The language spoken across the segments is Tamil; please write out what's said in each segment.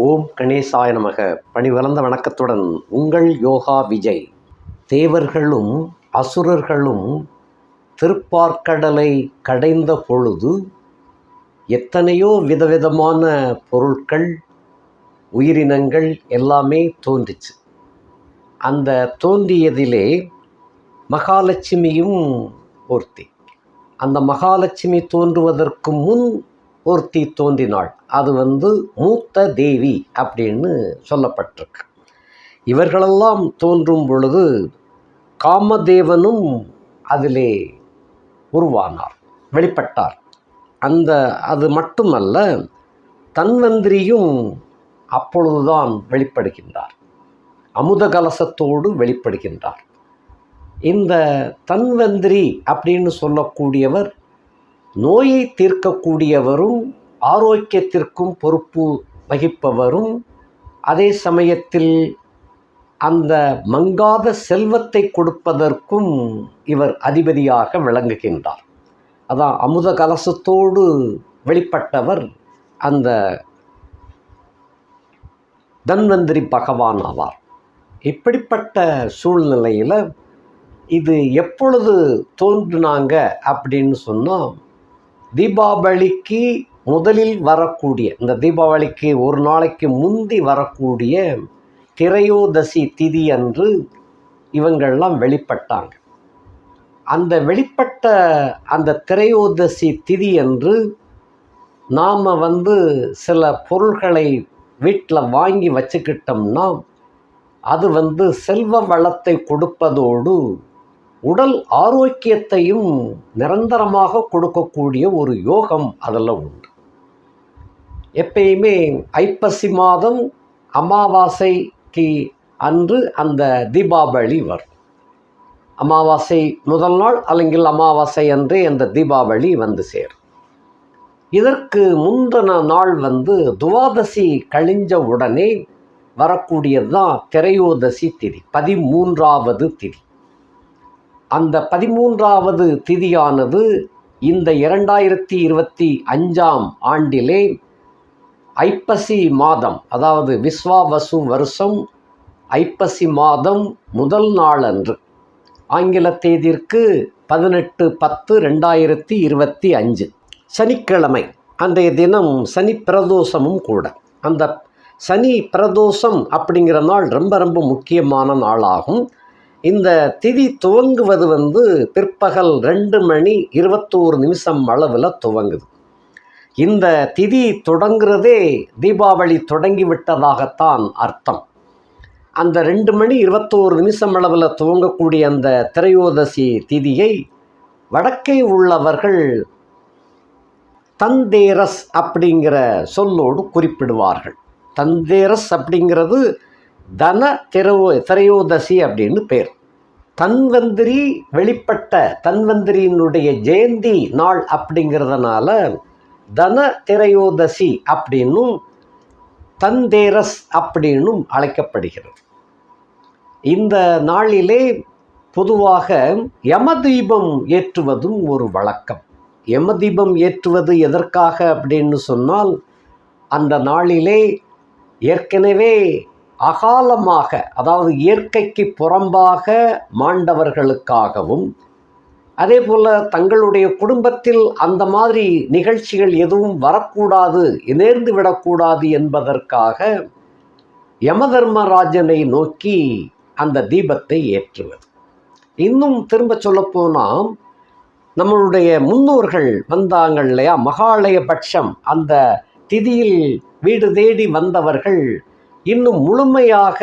ஓம் கணேசாய நமக. பணிவளர்ந்த வணக்கத்துடன் உங்கள் யோகா விஜய். தேவர்களும் அசுரர்களும் திருப்பார்க்கடலை கடைந்த பொழுது எத்தனையோ விதவிதமான பொருட்கள் உயிரினங்கள் எல்லாமே தோன்றிச்சு. அந்த தோன்றியதிலே மகாலட்சுமியும் ஒருத்தி அந்த மகாலட்சுமி தோன்றுவதற்கு முன் ஒருத்தி தோன்றினாள். அது வந்து மூத்த தேவி அப்படின்னு சொல்லப்பட்டிருக்கு. இவர்களெல்லாம் தோன்றும் பொழுது காமதேவனும் அதிலே உருவானார் வெளிப்பட்டார். அந்த அது மட்டுமல்ல தன்வந்திரியும் அப்பொழுதுதான் வெளிப்படுகின்றார். அமுத கலசத்தோடு வெளிப்படுகின்றார். இந்த தன்வந்திரி அப்படின்னு சொல்லக்கூடியவர் நோயை தீர்க்கக்கூடியவரும் ஆரோக்கியத்திற்கும் பொறுப்பு வகிப்பவரும் அதே சமயத்தில் அந்த மங்காத செல்வத்தை கொடுப்பதற்கும் இவர் அதிபதியாக விளங்குகின்றார். அதான் அமுத கலசத்தோடு வெளிப்பட்டவர் அந்த தன்வந்திரி பகவான் ஆவார். இப்படிப்பட்ட சூழ்நிலையில் இது எப்பொழுது தோன்றினாங்க அப்படின்னு சொன்னால் தீபாவளிக்கு முதலில் வரக்கூடிய இந்த தீபாவளிக்கு ஒரு நாளைக்கு முந்தி வரக்கூடிய திரையோதசி திதி அன்று இவங்கள்லாம் வெளிப்பட்டாங்க. அந்த வெளிப்பட்ட அந்த திரையோதசி திதி அன்று நாம் வந்து சில பொருள்களை வீட்டில் வாங்கி வச்சுக்கிட்டோம்னா அது வந்து செல்வ வளத்தை கொடுப்பதோடு உடல் ஆரோக்கியத்தையும் நிரந்தரமாக கொடுக்கக்கூடிய ஒரு யோகம் அதெல்லாம் உண்டு. எப்பயுமே ஐப்பசி மாதம் அமாவாசைக்கு அன்று அந்த தீபாவளி வரும். அமாவாசை முதல் நாள் அல்லங்கில் அமாவாசை அன்றே அந்த தீபாவளி வந்து சேரும். இதற்கு முந்தின நாள் வந்து துவாதசி கழிஞ்ச உடனே வரக்கூடியது தான் திரையோதசி திதி பதிமூன்றாவது திதி. அந்த பதிமூன்றாவது திதியானது இந்த இரண்டாயிரத்தி இருபத்தி அஞ்சாம் ஆண்டிலே ஐப்பசி மாதம் அதாவது விஸ்வாவசு வருஷம் ஐப்பசி மாதம் முதல் நாளன்று. ஆங்கில தேதிற்கு பதினெட்டு பத்து ரெண்டாயிரத்தி இருபத்தி அஞ்சு. சனிக்கிழமை அன்றைய தினம் சனி பிரதோஷமும் கூட. அந்த சனி பிரதோஷம் அப்படிங்கிற நாள் ரொம்ப ரொம்ப முக்கியமான நாளாகும். இந்த திதி துவங்குவது வந்து பிற்பகல் ரெண்டு மணி இருபத்தோரு நிமிஷம் அளவில் துவங்குது. இந்த திதி தொடங்குறதே தீபாவளி தொடங்கிவிட்டதாகத்தான் அர்த்தம். அந்த ரெண்டு மணி இருபத்தோரு நிமிஷம் அளவில் துவங்கக்கூடிய அந்த திரையோதசி திதியை வடக்கே உள்ளவர்கள் தந்தேரஸ் அப்படிங்கிற சொல்லோடு குறிப்பிடுவார்கள். தந்தேரஸ் அப்படிங்கிறது தன திரவோ திரையோதசி அப்படின்னு பேர். தன்வந்திரி வெளிப்பட்ட தன்வந்திரியினுடைய ஜெயந்தி நாள் அப்படிங்கிறதுனால தன திரையோதசி அப்படின்னும் தந்தேரஸ் அப்படின்னும் அழைக்கப்படுகிறது. இந்த நாளிலே பொதுவாக யமதீபம் ஏற்றுவதும் ஒரு வழக்கம். யமதீபம் ஏற்றுவது எதற்காக அப்படின்னு சொன்னால் அந்த நாளிலே ஏற்கனவே அகாலமாக அதாவது இயற்கைக்கு புறம்பாக மாண்டவர்களுக்காகவும் அதே போல் தங்களுடைய குடும்பத்தில் அந்த மாதிரி நிகழ்ச்சிகள் எதுவும் வரக்கூடாது நேர்ந்து விடக்கூடாது என்பதற்காக யமதர்மராஜனை நோக்கி அந்த தீபத்தை ஏற்றுவது. இன்னும் திரும்ப சொல்லப்போனால் நம்மளுடைய முன்னோர்கள் வந்தாங்க இல்லையா? மகாலய பட்சம் அந்த திதியில் வீடு தேடி வந்தவர்கள் இன்னும் முழுமையாக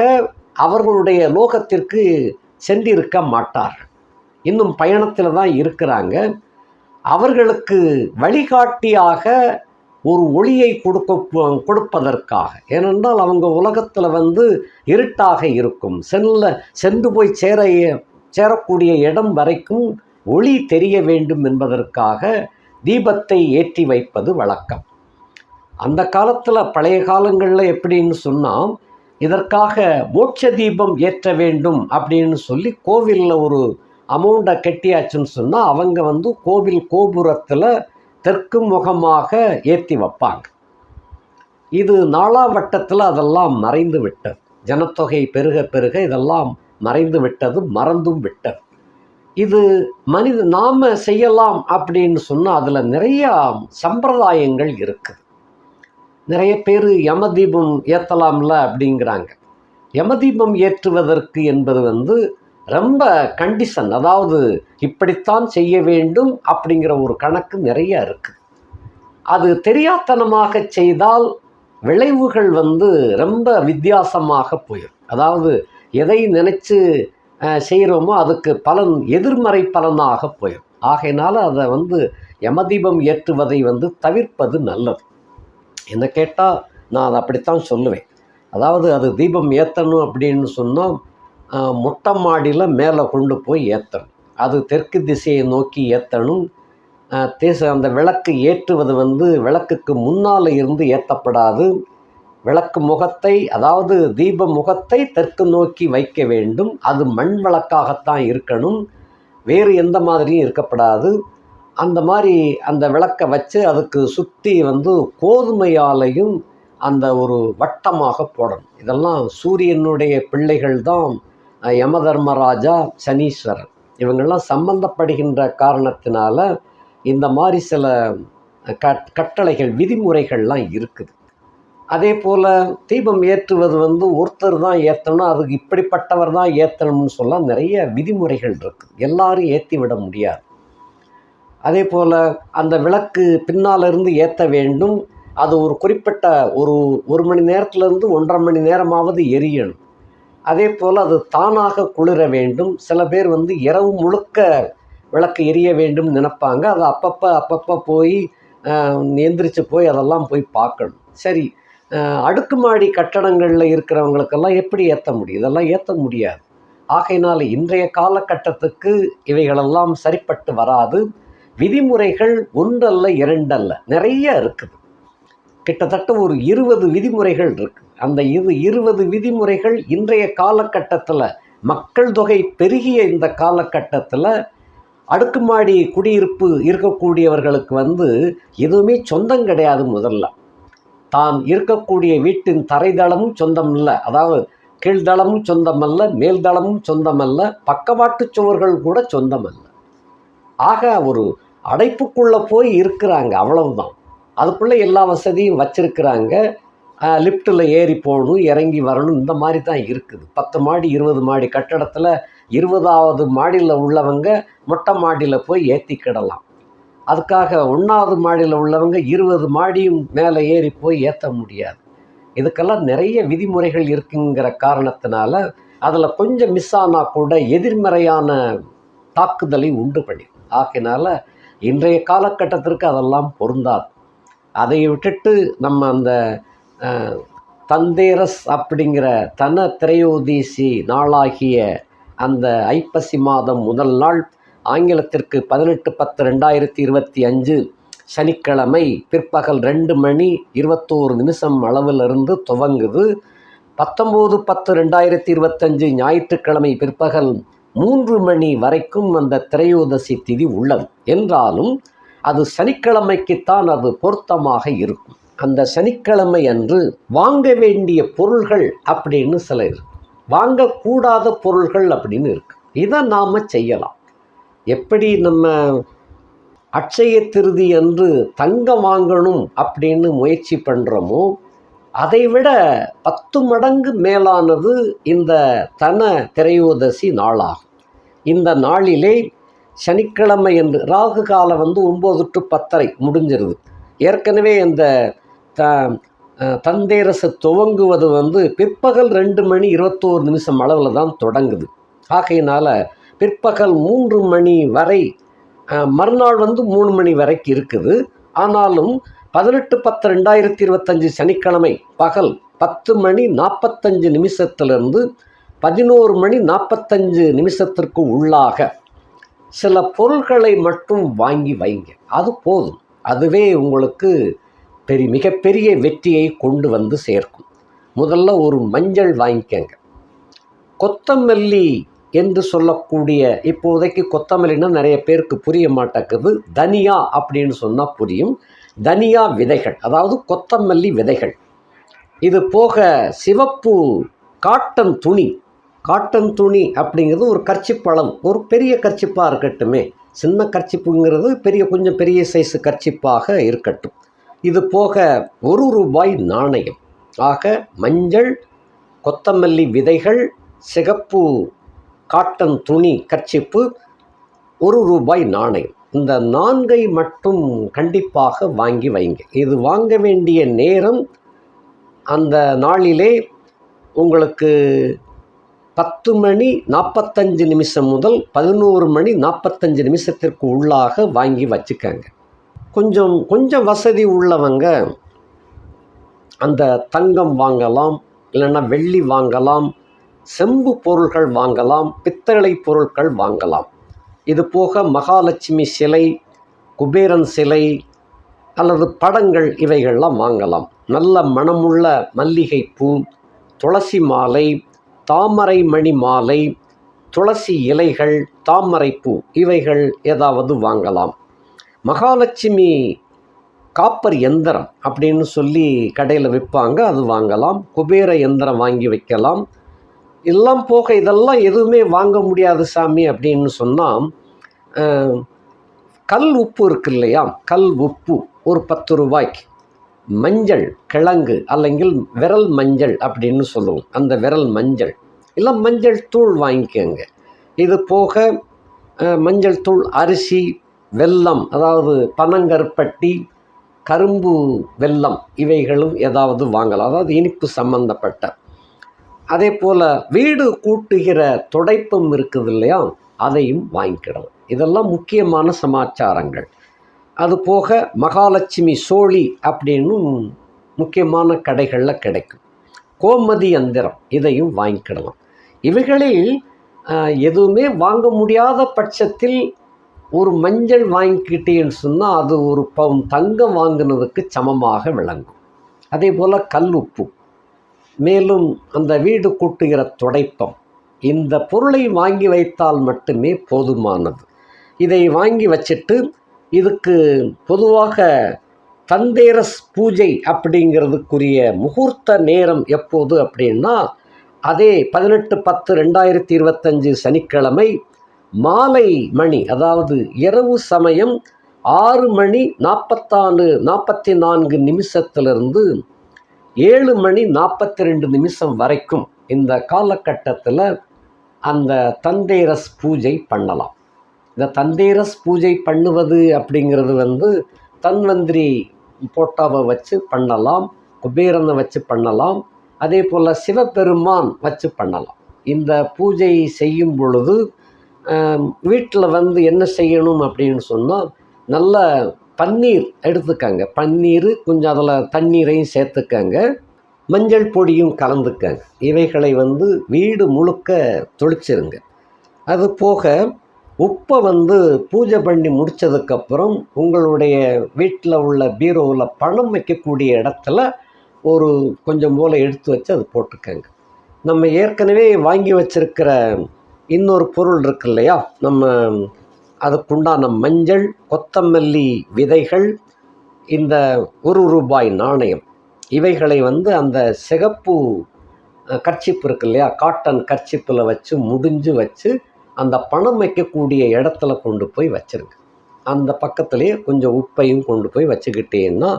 அவர்களுடைய லோகத்திற்கு சென்றிருக்க மாட்டார்கள் இன்னும் பயணத்தில் தான் இருக்கிறாங்க. அவர்களுக்கு வழிகாட்டியாக ஒரு ஒளியை கொடுக்க கொடுப்பதற்காக. ஏனென்றால் அவங்க உலகத்தில் வந்து இருட்டாக இருக்கும். செல்ல சென்று போய் சேர சேரக்கூடிய இடம் வரைக்கும் ஒளி தெரிய வேண்டும் என்பதற்காக தீபத்தை ஏற்றி வைப்பது வழக்கம். அந்த காலத்தில் பழைய காலங்களில் எப்படின்னு சொன்னால் இதற்காக மோட்ச தீபம் ஏற்ற வேண்டும் அப்படின்னு சொல்லி கோவிலில் ஒரு அமௌண்ட்டை கட்டியாச்சுன்னு சொன்னால் அவங்க வந்து கோவில் கோபுரத்தில் தெற்கு முகமாக ஏற்றி வைப்பாங்க. இது நாளாவட்டத்தில் அதெல்லாம் மறைந்து விட்டது. ஜனத்தொகை பெருக பெருக இதெல்லாம் மறைந்து விட்டது மறந்தும் விட்டது. இது மனித நாம் செய்யலாம் அப்படின்னு சொன்னால் அதில் நிறையா சம்பிரதாயங்கள் இருக்குது நிறைய பேர் யமதீபம் ஏற்றலாம்ல அப்படிங்கிறாங்க. யமதீபம் ஏற்றுவதற்கு என்பது வந்து ரொம்ப கண்டிஷன் அதாவது இப்படித்தான் செய்ய வேண்டும் அப்படிங்கிற ஒரு கணக்கு நிறைய இருக்குது அது தெரியாத்தனமாக செய்தால் விளைவுகள் வந்து ரொம்ப வித்தியாசமாக போயிடும் அதாவது எதை நினச்சி செய்கிறோமோ அதுக்கு பலன் எதிர்மறை பலனாக போயிடும் ஆகையினால் அதை வந்து யமதீபம் ஏற்றுவதை வந்து தவிர்ப்பது நல்லது. என்ன கேட்டால் நான் அதை அப்படித்தான் சொல்லுவேன். அதாவது அது தீபம் ஏற்றணும் அப்படின்னு சொன்னால் மொட்டை மாடியில் மேலே கொண்டு போய் ஏற்றணும் அது தெற்கு திசையை நோக்கி ஏற்றணும் தேச அந்த விளக்கு ஏற்றுவது வந்து விளக்குக்கு முன்னால் இருந்து ஏற்றப்படாது விளக்கு முகத்தை அதாவது தீப முகத்தை தெற்கு நோக்கி வைக்க வேண்டும். அது மண் விளக்காகத்தான் இருக்கணும். வேறு எந்த மாதிரியும் இருக்கப்படாது. அந்த மாதிரி அந்த விளக்கை வச்சு அதுக்கு சுற்றி வந்து கோதுமையாலையும் அந்த ஒரு வட்டமாக போடணும். இதெல்லாம் சூரியனுடைய பிள்ளைகள் தான் யமதர்மராஜா சனீஸ்வரன் இவங்கெல்லாம் சம்பந்தப்படுகின்ற காரணத்தினால இந்த மாதிரி சில கட் கட்டளைகள் விதிமுறைகள்லாம் இருக்குது. அதே போல் தீபம் ஏற்றுவது வந்து ஒருத்தர் தான் ஏற்றணும் அதுக்கு இப்படிப்பட்டவர் தான் ஏற்றணும்னு சொல்ல நிறைய விதிமுறைகள் இருக்குது எல்லாரும் ஏற்றி விட முடியாது. அதே போல் அந்த விளக்கு பின்னால் இருந்து ஏற்ற வேண்டும். அது ஒரு குறிப்பிட்ட ஒரு ஒரு மணி நேரத்துலேருந்து ஒன்றரை மணி நேரமாவது எரியணும். அதே போல் அது தானாக குளிர வேண்டும். சில பேர் வந்து இரவு முழுக்க விளக்கு எரிய வேண்டும் நினைப்பாங்க. அது அப்பப்போ அப்பப்போ போய் எந்திரிச்சு போய் அதெல்லாம் போய் பார்க்கணும். சரி அடுக்குமாடி கட்டடங்களில் இருக்கிறவங்களுக்கெல்லாம் எப்படி ஏற்ற முடியும்? இதெல்லாம் ஏற்ற முடியாது. ஆகையினால் இன்றைய காலகட்டத்துக்கு இவைகளெல்லாம் சரிப்பட்டு வராது. விதிமுறைகள் ஒன்றல்ல இரண்டல்ல. நிறைய இருக்குது. கிட்டத்தட்ட ஒரு இருபது விதிமுறைகள் இருக்கு. அந்த இது இருபது விதிமுறைகள் இன்றைய காலகட்டத்தில் மக்கள் தொகை பெருகிய இந்த காலகட்டத்தில் அடுக்குமாடி குடியிருப்பு இருக்கக்கூடியவர்களுக்கு வந்து எதுவுமே சொந்தம் கிடையாது முதல்ல. தான் இருக்கக்கூடிய வீட்டின் தரைதளமும் சொந்தம் இல்லை அதாவது கீழ்தளமும் சொந்தமல்ல மேல்தளமும் சொந்தமல்ல பக்கவாட்டு சுவர்கள் கூட சொந்தமல்ல. ஆக ஒரு அடைப்புக்குள்ளே போய் இருக்கிறாங்க அவ்வளவுதான். அதுக்குள்ளே எல்லா வசதியும் வச்சுருக்கிறாங்க. லிஃப்ட்டில் ஏறி போகணும் இறங்கி வரணும் இந்த மாதிரி தான் இருக்குது. பத்து மாடி இருபது மாடி கட்டடத்தில் இருபதாவது மாடியில் உள்ளவங்க மொட்டை மாடியில் போய் ஏற்றிக்கிடலாம் அதுக்காக ஒன்றாவது மாடியில் உள்ளவங்க இருபது மாடியும் மேலே ஏறி போய் ஏற்ற முடியாது. இதுக்கெல்லாம் நிறைய விதிமுறைகள் இருக்குங்கிற காரணத்தினால அதில் கொஞ்சம் மிஸ் ஆனால் கூட எதிர்மறையான தாக்குதலை உண்டு பண்ணி ஆகினால இன்றைய காலகட்டத்திற்கு அதெல்லாம் பொருந்தாது. அதை விட்டுட்டு நம்ம அந்த தந்தேரஸ் அப்படிங்கிற தன திரையோதீசி நாளாகிய அந்த ஐப்பசி மாதம் முதல் நாள் ஆங்கிலத்திற்கு பதினெட்டு பத்து ரெண்டாயிரத்தி இருபத்தி அஞ்சு சனிக்கிழமை பிற்பகல் ரெண்டு மணி இருபத்தோரு நிமிஷம் அளவிலிருந்து துவங்குது. பத்தொம்போது பத்து ரெண்டாயிரத்தி இருபத்தஞ்சு ஞாயிற்றுக்கிழமை பிற்பகல் மூன்று மணி வரைக்கும் அந்த திரையோதசி திதி உள்ளது. என்றாலும் அது சனிக்கிழமைக்குத்தான் அது பொருத்தமாக இருக்கும். அந்த சனிக்கிழமை அன்று வாங்க வேண்டிய பொருள்கள் அப்படின்னு சில இருக்கு. வாங்கக்கூடாத பொருள்கள் அப்படின்னு இருக்கு. இதை நாம் செய்யலாம். எப்படி நம்ம அட்சய திருதி அன்று தங்கம் வாங்கணும் அப்படின்னு முயற்சி பண்ணுறோமோ அதை விட பத்து மடங்கு மேலானது இந்த தன திரையோதசி நாளாகும். இந்த நாளிலே சனிக்கிழமை என்று ராகு காலம் வந்து ஒம்பது டு பத்தரை முடிஞ்சிருது. ஏற்கனவே இந்த த தந்தேரசு துவங்குவது வந்து பிற்பகல் ரெண்டு மணி இருபத்தோரு நிமிஷம் அளவில் தான் தொடங்குது. ஆகையினால் பிற்பகல் மூன்று மணி வரை மறுநாள் வந்து மூணு மணி வரைக்கும் இருக்குது. ஆனாலும் பதினெட்டு பத்து ரெண்டாயிரத்தி இருபத்தஞ்சு சனிக்கிழமை பகல் பத்து மணி நாற்பத்தஞ்சு நிமிஷத்துலேருந்து பதினோரு மணி நாற்பத்தஞ்சு நிமிஷத்திற்கு உள்ளாக சில பொருள்களை மட்டும் வாங்கி வைங்க. அது போதும். அதுவே உங்களுக்கு பெரிய மிகப்பெரிய வெற்றியை கொண்டு வந்து சேர்க்கும். முதல்ல ஒரு மஞ்சள் வாங்கிக்கங்க. கொத்தமல்லி என்று சொல்லக்கூடிய இப்போதைக்கு கொத்தமல்லினா நிறைய பேருக்கு புரிய மாட்டேங்குது. தனியா அப்படின்னு சொன்னால் புரியும். தனியா விதைகள் அதாவது கொத்தமல்லி விதைகள். இது போக சிவப்பு காட்டன் துணி. காட்டன் துணி அப்படிங்கிறது ஒரு கர்ச்சிப்பழம். ஒரு பெரிய கர்ச்சிப்பாக இருக்கட்டுமே. சின்ன கர்ச்சிப்புங்கிறது பெரிய கொஞ்சம் பெரிய சைஸு கர்ச்சிப்பாக இருக்கட்டும். இது போக ஒரு ரூபாய் நாணயம். ஆக மஞ்சள் கொத்தமல்லி விதைகள் சிகப்பு காட்டன் துணி கர்ச்சிப்பு ஒரு ரூபாய் நாணயம். இந்த நான்கை மட்டும் கண்டிப்பாக வாங்கி வைங்க. இது வாங்க வேண்டிய நேரம் அந்த நாளிலே உங்களுக்கு பத்து மணி நாற்பத்தஞ்சு நிமிஷம் முதல் பதினோரு மணி நாற்பத்தஞ்சு நிமிஷத்திற்கு உள்ளாக வாங்கி வச்சுக்கங்க. கொஞ்சம் கொஞ்சம் வசதி உள்ளவங்க அந்த தங்கம் வாங்கலாம் இல்லைன்னா வெள்ளி வாங்கலாம் செம்பு பொருள்கள் வாங்கலாம் பித்தளை பொருட்கள் வாங்கலாம். இது போக மகாலட்சுமி சிலை குபேரன் சிலை அல்லது படங்கள் இவைகள்லாம் வாங்கலாம். நல்ல மணமுள்ள மல்லிகைப்பூ துளசி மாலை தாமரை மணி மாலை துளசி இலைகள் தாமரைப்பூ இவைகள் ஏதாவது வாங்கலாம். மகாலட்சுமி காப்பர் எந்திரம் அப்படின்னு சொல்லி கடையில் விற்பாங்க அது வாங்கலாம். குபேர எந்திரம் வாங்கி வைக்கலாம். எல்லாம் போக இதெல்லாம் எதுவுமே வாங்க முடியாது சாமி அப்படின்னு சொன்னால் கல் உப்பு இருக்கு இல்லையா? கல் உப்பு ஒரு பத்து ரூபாய்க்கு. மஞ்சள் கிழங்கு அல்லங்கில் விரல் மஞ்சள் அப்படின்னு சொல்லுவோம். அந்த விரல் மஞ்சள். இல்லை மஞ்சள் தூள் வாங்கிக்கோங்க. இது போக மஞ்சள் தூள் அரிசி வெல்லம் அதாவது பனங்கருப்பட்டி கரும்பு வெல்லம் இவைகளும் ஏதாவது வாங்கலாம். அதாவது இனிப்பு சம்பந்தப்பட்ட அதே போல் வீடு கூட்டுகிற துடைப்பம் இருக்குது இல்லையா அதையும் வாங்கிக்கிடலாம். இதெல்லாம் முக்கியமான சமாச்சாரங்கள். அது போக மகாலட்சுமி சோழி அப்படின்னும் முக்கியமான கடைகளில் கிடைக்கும். கோமதி எந்திரம் இதையும் வாங்கிக்கிடலாம். இவைகளில் எதுவுமே வாங்க முடியாத பட்சத்தில் ஒரு மஞ்சள் வாங்கிக்கிட்டேன்னு சொன்னால் அது ஒரு பவுன் தங்கம் வாங்கினதுக்கு சமமாக விளங்கும். அதே போல் கல் உப்பு. மேலும் அந்த வீடு கூட்டுகிற துடைப்பம் இந்த பொருளை வாங்கி வைத்தால் மட்டுமே போதுமானது. இதை வாங்கி வச்சுட்டு இதுக்கு பொதுவாக தந்தேரஸ் பூஜை அப்படிங்கிறதுக்குரிய முகூர்த்த நேரம் எப்போது அப்படின்னா அதே பதினெட்டு பத்து ரெண்டாயிரத்தி இருபத்தஞ்சு சனிக்கிழமை மாலை மணி அதாவது இரவு சமயம் ஆறு மணி நாற்பத்தாறு நாற்பத்தி நான்கு நிமிஷத்திலிருந்து ஏழு மணி நாற்பத்தி ரெண்டு நிமிஷம் வரைக்கும் இந்த காலகட்டத்தில் அந்த தந்தேரஸ் பூஜை பண்ணலாம். இந்த தந்தேரஸ் பூஜை பண்ணுவது அப்படிங்கிறது வந்து தன்வந்திரி போட்டாவை வச்சு பண்ணலாம் குபேரனை வச்சு பண்ணலாம் அதே போல் சிவபெருமான் வச்சு பண்ணலாம். இந்த பூஜை செய்யும் பொழுது வீட்டில் வந்து என்ன செய்யணும் அப்படின்னு சொன்னால் நல்ல பன்னீர் எடுத்துக்கங்க. பன்னீர் கொஞ்சம் அதில் தண்ணீரையும் சேர்த்துக்கங்க. மஞ்சள் பொடியும் கலந்துக்கங்க. இவைகளை வந்து வீடு முழுக்க தொளிச்சிருங்க. அது போக உப்பை வந்து பூஜை பண்ணி முடித்ததுக்கப்புறம் உங்களுடைய வீட்டில் உள்ள பீரோவில் பணம் வைக்கக்கூடிய இடத்துல ஒரு கொஞ்சம் போல் எடுத்து வச்சு அது போட்டுக்கங்க. நம்ம ஏற்கனவே வாங்கி வச்சிருக்கிற இன்னொரு பொருள் இருக்கு இல்லையா? நம்ம அதுக்குண்டான மஞ்சள் கொத்தமல்லி விதைகள் இந்த ஒரு ரூபாய் நாணயம். இவைகளை வந்து அந்த சிகப்பு கர்ச்சிப்பு கர்ச்சிப் இருக்கு இல்லையா காட்டன் கர்ச்சிப்பில் வச்சு முடிஞ்சு வச்சு அந்த பணம் வைக்கக்கூடிய இடத்துல கொண்டு போய் வச்சுருக்கு அந்த பக்கத்துலேயே கொஞ்சம் உப்பையும் கொண்டு போய் வச்சுக்கிட்டேன்னா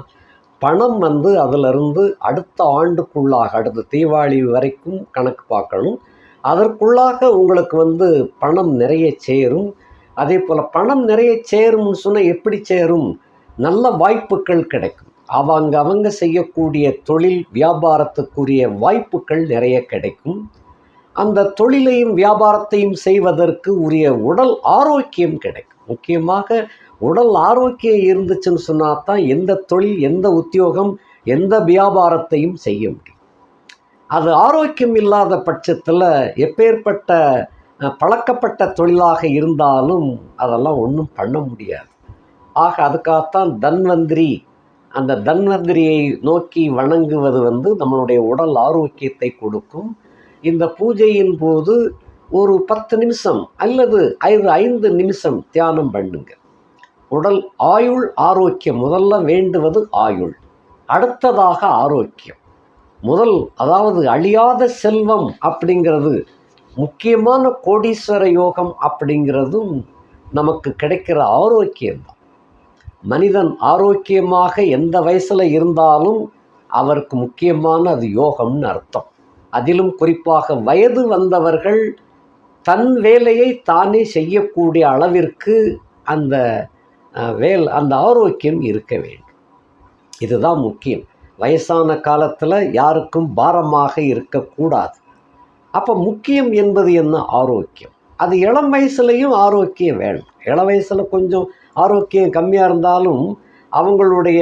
பணம் வந்து அதிலிருந்து அடுத்த ஆண்டுக்குள்ளாக அடுத்த தீபாவளி வரைக்கும் கணக்கு பார்க்கணும். அதற்குள்ளாக உங்களுக்கு வந்து பணம் நிறைய சேரும். அதே போல் பணம் நிறைய சேரும்னு சொன்னால் எப்படி சேரும்? நல்ல வாய்ப்புகள் கிடைக்கும். அவங்க அவங்க செய்யக்கூடிய தொழில் வியாபாரத்துக்குரிய வாய்ப்புகள் நிறைய கிடைக்கும். அந்த தொழிலையும் வியாபாரத்தையும் செய்வதற்கு உரிய உடல் ஆரோக்கியம் கிடைக்கும். முக்கியமாக உடல் ஆரோக்கியம் இருந்துச்சுன்னு சொன்னால் தான் எந்த தொழில் எந்த உத்தியோகம் எந்த வியாபாரத்தையும் செய்ய முடியும். அது ஆரோக்கியம் இல்லாத பட்சத்தில் எப்பேற்பட்ட பழக்கப்பட்ட தொழிலாக இருந்தாலும் அதெல்லாம் ஒன்றும் பண்ண முடியாது. ஆக அதுக்காகத்தான் தன்வந்திரி அந்த தன்வந்திரியை நோக்கி வணங்குவது வந்து நம்மளுடைய உடல் ஆரோக்கியத்தை கொடுக்கும். இந்த பூஜையின் போது ஒரு பத்து நிமிஷம் அல்லது ஐந்து ஐந்து நிமிஷம் தியானம் பண்ணுங்க உடல் ஆயுள் ஆரோக்கியம் முதல்ல வேண்டுவது ஆயுள் அடுத்ததாக ஆரோக்கியம். முதல் அதாவது அழியாத செல்வம் அப்படிங்கிறது முக்கியமான கோடீஸ்வர யோகம் அப்படிங்கிறதும் நமக்கு கிடைக்கிற ஆரோக்கியம்தான். மனிதன் ஆரோக்கியமாக எந்த வயசில் இருந்தாலும் அவருக்கு முக்கியமான அது யோகம்னு அர்த்தம். அதிலும் குறிப்பாக வயது வந்தவர்கள் தன் வேலையை தானே செய்யக்கூடிய அளவிற்கு அந்த வேல் அந்த ஆரோக்கியம் இருக்க வேண்டும். இதுதான் முக்கியம். வயசான காலத்தில் யாருக்கும் பாரமாக இருக்கக்கூடாது. அப்போ முக்கியம் என்பது என்ன? ஆரோக்கியம். அது இளம் வயசுலையும் ஆரோக்கியம் வேணும். இளம் வயசில் கொஞ்சம் ஆரோக்கியம் கம்மியாக இருந்தாலும் அவங்களுடைய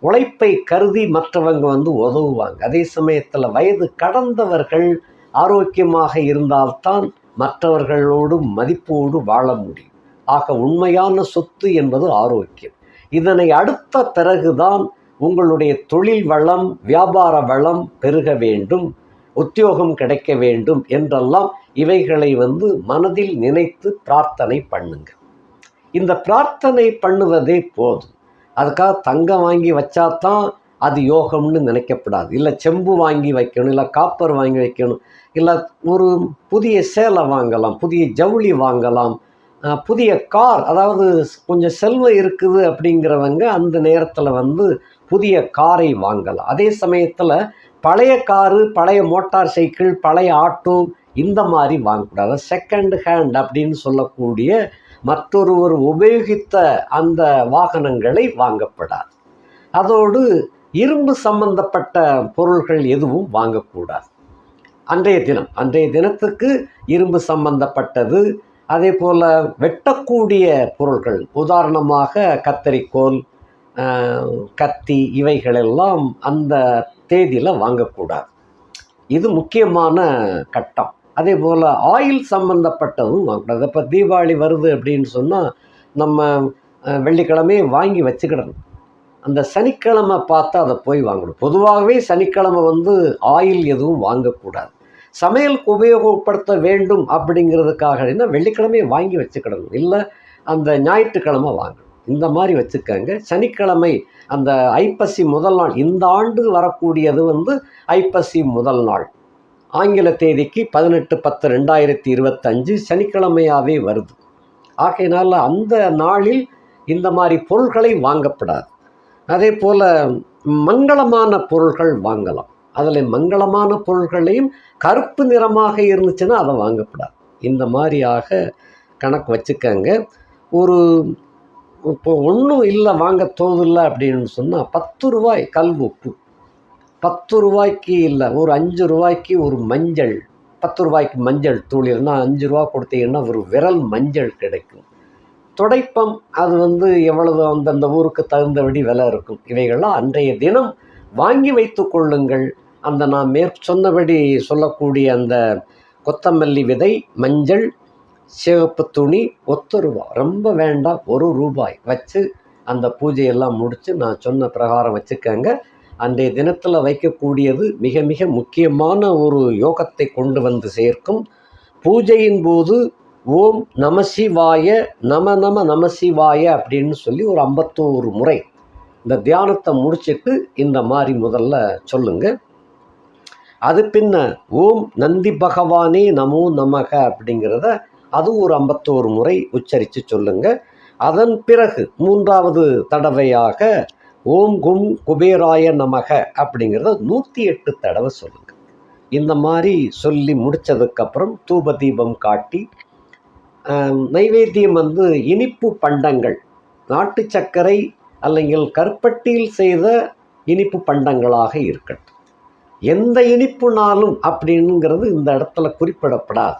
உழைப்பை கருதி மற்றவங்க வந்து உதவுவாங்க. அதே சமயத்தில் வயது கடந்தவர்கள் ஆரோக்கியமாக இருந்தால்தான் மற்றவர்களோடு மதிப்போடு வாழ முடியும். ஆக உண்மையான சொத்து என்பது ஆரோக்கியம். இதனை அடுத்த பிறகுதான் உங்களுடைய தொழில் வளம் வியாபார வளம் பெருக வேண்டும். உத்தியோகம் கிடைக்க வேண்டும் என்றெல்லாம் இவைகளை வந்து மனதில் நினைத்து பிரார்த்தனை பண்ணுங்க. இந்த பிரார்த்தனை பண்ணுவதே போதும். அதுக்காக தங்கம் வாங்கி வச்சாதான் அது யோகம்னு நினைக்கப்படாது. இல்லை செம்பு வாங்கி வைக்கணும் இல்லை காப்பர் வாங்கி வைக்கணும் இல்லை ஒரு புதிய சேலை வாங்கலாம் புதிய ஜவுளி வாங்கலாம் புதிய கார் அதாவது கொஞ்சம் செல்வம் இருக்குது அப்படிங்கிறவங்க அந்த நேரத்தில் வந்து புதிய காரை வாங்கலாம். அதே சமயத்தில் பழைய காரு பழைய மோட்டார் சைக்கிள் பழைய ஆட்டோ இந்த மாதிரி வாங்கக்கூடாது. செகண்ட் ஹேண்ட் அப்படின்னு சொல்லக்கூடிய மற்றொருவர் உபயோகித்த அந்த வாகனங்களை வாங்கப்படாது. அதோடு இரும்பு சம்பந்தப்பட்ட பொருள்கள் எதுவும் வாங்கக்கூடாது. அன்றைய தினம் அன்றைய தினத்துக்கு இரும்பு சம்பந்தப்பட்டது அதே போல் வெட்டக்கூடிய பொருள்கள் உதாரணமாக கத்தரிக்கோல் கத்தி இவைகளெல்லாம் அந்த தேதியில் வாங்கக்கூடாது. இது முக்கியமான கட்டம். அதே போல் ஆயில் சம்மந்தப்பட்டதும் வாங்கக்கூடாது. இப்போ தீபாவளி வருது அப்படின்னு சொன்னால் நம்ம வெள்ளிக்கிழமையே வாங்கி வச்சுக்கிடணும். அந்த சனிக்கிழமை பார்த்து அதை போய் வாங்கணும். பொதுவாகவே சனிக்கிழமை வந்து ஆயில் எதுவும் வாங்கக்கூடாது. சமையலுக்கு உபயோகப்படுத்த வேண்டும் அப்படிங்கிறதுக்காக என்ன வெள்ளிக்கிழமையே வாங்கி வச்சுக்கிடணும். இல்லை அந்த ஞாயிற்றுக்கிழமை வாங்கணும். இந்த மாதிரி வச்சுக்கோங்க. சனிக்கிழமை அந்த ஐப்பசி முதல் நாள் இந்த ஆண்டு வரக்கூடியது வந்து ஐப்பசி முதல் நாள். ஆங்கில தேதிக்கு பதினெட்டு பத்து ரெண்டாயிரத்தி இருபத்தஞ்சு சனிக்கிழமையாகவே வருது. ஆகையினால் அந்த நாளில் இந்த மாதிரி பொருள்களை வாங்கப்படாது. அதே போல் மங்களமான பொருள்கள் வாங்கலாம். அதில் மங்களமான பொருள்களையும் கருப்பு நிறமாக இருந்துச்சுன்னா அதை வாங்கப்படாது. இந்த மாதிரியாக கணக்கு வச்சுக்கங்க. ஒரு இப்போ ஒன்றும் இல்லை வாங்க தோதில்லை அப்படின்னு சொன்னால் பத்து ரூபாய் கல் உப்பு. பத்து ரூபாய்க்கு இல்லை ஒரு அஞ்சு ரூபாய்க்கு ஒரு மஞ்சள். பத்து ரூபாய்க்கு மஞ்சள் தூள் இல்லைன்னா அஞ்சு ரூபா கொடுத்தீங்கன்னா ஒரு விரல் மஞ்சள் கிடைக்கும். துடைப்பம் அது வந்து எவ்வளவு அந்தந்த ஊருக்கு தகுந்தபடி விலை இருக்கும். இவைகள்லாம் அன்றைய தினம் வாங்கி வைத்து கொள்ளுங்கள். அந்த நான் மேற் சொன்னபடி சொல்லக்கூடிய அந்த கொத்தமல்லி விதை மஞ்சள் சிவப்பு துணி ஒத்து ரூபா ரொம்ப வேண்டாம் ஒரு ரூபாய். வச்சு அந்த பூஜையெல்லாம் முடித்து நான் சொன்ன பிரகாரம் வச்சுக்கங்க. அன்றைய தினத்தில் வைக்கக்கூடியது மிக மிக முக்கியமான ஒரு யோகத்தை கொண்டு வந்து சேர்க்கும். பூஜையின் போது ஓம் நமசிவாய நம நம நமசிவாய அப்படின்னு சொல்லி ஒரு ஐம்பத்தோரு முறை இந்த தியானத்தை முடிச்சிட்டு இந்த மாதிரி முதல்ல சொல்லுங்க. அது பின்ன ஓம் நந்தி பகவானே நமோ நமக அப்படிங்கிறத அது ஒரு ஐம்பத்தோரு முறை உச்சரித்து சொல்லுங்க. அதன் பிறகு மூன்றாவது தடவையாக ஓம் கும் குபேராய நமக அப்படிங்கிறத நூற்றி எட்டு தடவை சொல்லுங்க. இந்த மாதிரி சொல்லி முடித்ததுக்கப்புறம் தூப தீபம் காட்டி நைவேத்தியம் வந்து இனிப்பு பண்டங்கள் நாட்டு சர்க்கரை அல்லங்கள் கருப்பட்டியில் செய்த இனிப்பு பண்டங்களாக இருக்கட்டும். எந்த இனிப்புனாலும் அப்படிங்கிறது இந்த இடத்துல குறிப்பிடப்படாது.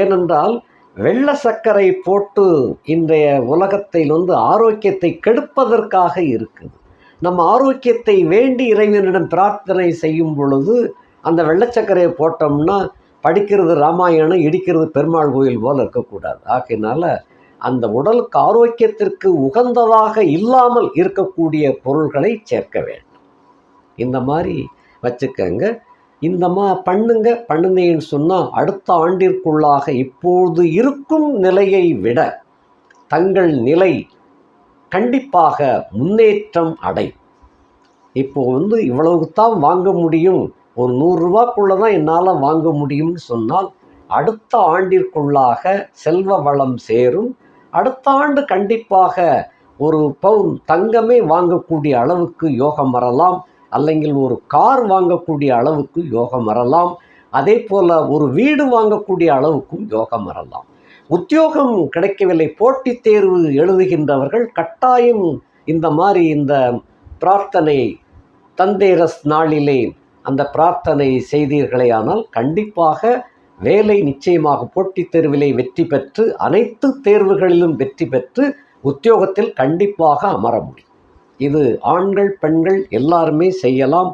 ஏனென்றால் வெள்ள சர்க்கரை போட்டு இன்றைய உலகத்தில் வந்து ஆரோக்கியத்தை கெடுப்பதற்காக இருக்குது. நம்ம ஆரோக்கியத்தை வேண்டி இறைவனிடம் பிரார்த்தனை செய்யும் பொழுது அந்த வெள்ளச்சக்கரையை போட்டோம்னா படிக்கிறது ராமாயணம் இடிக்கிறது பெருமாள் கோயில் போல் இருக்கக்கூடாது. ஆகையினால அந்த உடலுக்கு ஆரோக்கியத்திற்கு உகந்ததாக இல்லாமல் இருக்கக்கூடிய பொருள்களை சேர்க்க வேண்டும். இந்த மாதிரி வச்சுக்கங்க. இந்த மா பண்ணுங்க பண்ணுனேன்னு சொன்னால் அடுத்த ஆண்டிற்குள்ளாக இப்போது இருக்கும் நிலையை விட தங்கள் நிலை கண்டிப்பாக முன்னேற்றம் அடை இப்போ வந்து இவ்வளவு தான் வாங்க முடியும். ஒரு நூறுரூவாக்குள்ளே தான் என்னால் வாங்க முடியும்னு சொன்னால் அடுத்த ஆண்டிற்குள்ளாக செல்வ வளம் சேரும். அடுத்த ஆண்டு கண்டிப்பாக ஒரு பவுன் தங்கமே வாங்கக்கூடிய அளவுக்கு யோகம் வரலாம். அல்லங்கில் ஒரு கார் வாங்கக்கூடிய அளவுக்கு யோகம் வரலாம். அதே போல் ஒரு வீடு வாங்கக்கூடிய அளவுக்கும் யோகம் வரலாம். உத்தியோகம் கிடைக்கவில்லை. போட்டித் தேர்வு எழுதுகின்றவர்கள் கட்டாயம் இந்த மாதிரி இந்த பிரார்த்தனை தந்தேரஸ் நாளிலே அந்த பிரார்த்தனை செய்தீர்களே ஆனால் கண்டிப்பாக வேலை நிச்சயமாக போட்டித் தேர்விலே வெற்றி பெற்று அனைத்து தேர்வுகளிலும் வெற்றி பெற்று உத்தியோகத்தில் கண்டிப்பாக அமர முடியும். இது ஆண்கள் பெண்கள் எல்லாருமே செய்யலாம்.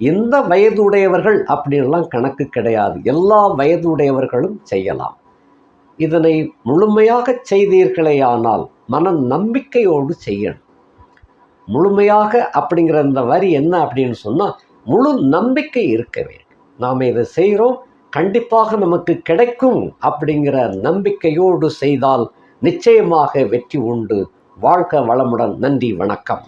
எந்த வயதுடையவர்கள் அப்படின்லாம் கணக்கு கிடையாது. எல்லா வயதுடையவர்களும் செய்யலாம். இதனை முழுமையாக செய்தீர்களேயானால் மன நம்பிக்கையோடு செய்யணும். முழுமையாக அப்படிங்கிற இந்த வரி என்ன அப்படின்னு சொன்னால் முழு நம்பிக்கை இருக்க வேண்டும். நாம் இதை செய்கிறோம் கண்டிப்பாக நமக்கு கிடைக்கும் அப்படிங்கிற நம்பிக்கையோடு செய்தால் நிச்சயமாக வெற்றி உண்டு. வாழ்க வளமுடன். நன்றி வணக்கம்.